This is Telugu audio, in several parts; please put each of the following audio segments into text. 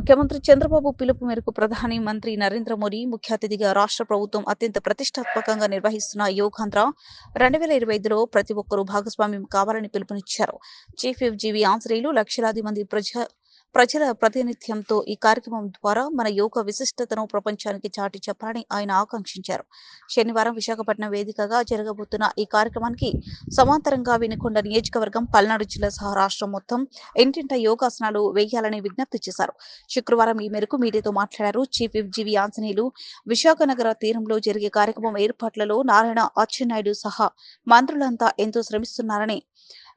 ముఖ్యమంత్రి చంద్రబాబు పిలుపు మేరకు ప్రధాని మంత్రి నరేంద్ర మోడీ ముఖ్య అతిథిగా రాష్ట్ర ప్రభుత్వం అత్యంత ప్రతిష్టాత్మకంగా నిర్వహిస్తున్న యోగాంధ్ర రెండు వేల ఇరవై ఐదులో ప్రతి ఒక్కరూ భాగస్వామ్యం కావాలని పిలుపునిచ్చారు. చీఫ్ విప్ జీవి ఆంజనేయులు లక్షలాది మంది ప్రజా ప్రజల ప్రాతినిధ్యంతో ఈ కార్యక్రమం ద్వారా మన యోగ విశిష్టతను ప్రపంచానికి చాటి చెప్పాలని ఆయన ఆకాంక్షించారు. శనివారం విశాఖపట్నం వేదికగా జరగబోతున్న ఈ కార్యక్రమానికి సమాంతరంగా వినుకొండ నియోజకవర్గం పల్నాడు జిల్లా సహా రాష్ట్రం మొత్తం ఇంటింట యోగాసనాలు వేయాలని విజ్ఞప్తి చేశారు. శుక్రవారం ఈ మేరకు మీడియాతో మాట్లాడారు చీఫ్ జీవి ఆంజనేయులు. విశాఖ నగర తీరంలో జరిగే కార్యక్రమం ఏర్పాట్లలో నారాయణ అచ్చెన్నాయుడు సహా మంత్రులంతా ఎంతో శ్రమిస్తున్నారని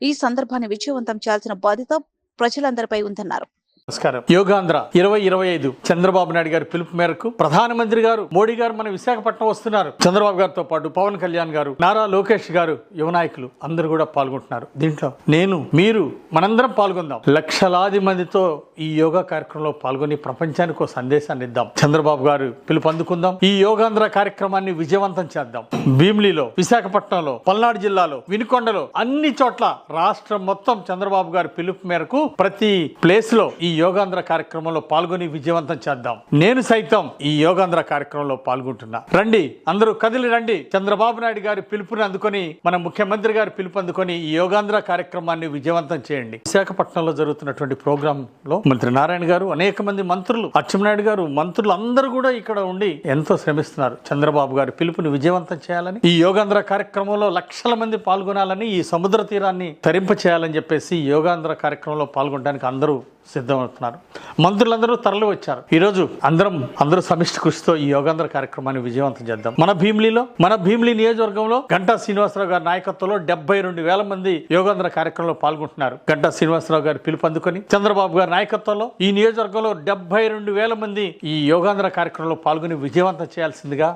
ఈ సందర్భాన్ని విజయవంతం చేయాల్సిన బాధ్యత ప్రజలందరిపై ఉందన్నారు. నమస్కారం. యోగాంధ్ర ఇరవై ఇరవై ఐదు చంద్రబాబు నాయుడు గారి పిలుపు మేరకు ప్రధానమంత్రి గారు మోడీ గారు మన విశాఖపట్నం వస్తున్నారు. చంద్రబాబు గారితో పాటు పవన్ కళ్యాణ్ గారు నారా లోకేష్ గారు యువ నాయకులు అందరూ కూడా పాల్గొంటున్నారు. దీంట్లో నేను మీరు మనందరం పాల్గొందాం. లక్షలాది మందితో ఈ యోగా కార్యక్రమంలో పాల్గొని ప్రపంచానికి ఒక సందేశాన్ని ఇద్దాం. చంద్రబాబు గారు పిలుపు అందుకుందాం. ఈ యోగాంధ్ర కార్యక్రమాన్ని విజయవంతం చేద్దాం. భీమిలిలో విశాఖపట్నంలో పల్నాడు జిల్లాలో వినుకొండలో అన్ని చోట్ల రాష్ట్రం మొత్తం చంద్రబాబు గారి పిలుపు మేరకు ప్రతి ప్లేస్లో ఈ యోగాంధ్ర కార్యక్రమంలో పాల్గొని విజయవంతం చేద్దాం. నేను సైతం ఈ యోగాంధ్ర కార్యక్రమంలో పాల్గొంటున్నా. రండి అందరూ కదిలి రండి. చంద్రబాబు నాయుడు గారి పిలుపుని అందుకొని మన ముఖ్యమంత్రి గారి పిలుపు అందుకొని ఈ యోగాంధ్ర కార్యక్రమాన్ని విజయవంతం చేయండి. విశాఖపట్నంలో జరుగుతున్నటువంటి ప్రోగ్రామ్లో మంత్రి నారాయణ గారు అనేక మంది మంత్రులు అచ్చెన్నాయుడు గారు మంత్రులు అందరూ కూడా ఇక్కడ ఉండి ఎంతో శ్రమిస్తున్నారు. చంద్రబాబు గారి పిలుపుని విజయవంతం చేయాలని ఈ యోగాంధ్ర కార్యక్రమంలో లక్షల మంది పాల్గొనాలని ఈ సముద్ర తీరాన్ని తరింప చేయాలని చెప్పేసి యోగాంధ్ర కార్యక్రమంలో పాల్గొనడానికి అందరూ సిద్ధమవుతున్నారు మంత్రులందరూ తరలి వచ్చారు. ఈరోజు అందరం అందరూ సమిష్టి కృషితో ఈ యోగాంధ్ర కార్యక్రమాన్ని విజయవంతం చేద్దాం. మన భీమిలీలో మన భీమిలీ నియోజకవర్గంలో గంటా శ్రీనివాసరావు గారి నాయకత్వంలో డెబ్బై రెండు వేల మంది యోగాంధ్ర కార్యక్రమంలో పాల్గొంటున్నారు. గంటా శ్రీనివాసరావు గారి పిలుపు అందుకొని చంద్రబాబు గారి నాయకత్వంలో ఈ నియోజకవర్గంలో డెబ్బై రెండు వేల మంది ఈ యోగాంధ్ర కార్యక్రమంలో పాల్గొని విజయవంతం చేయాల్సిందిగా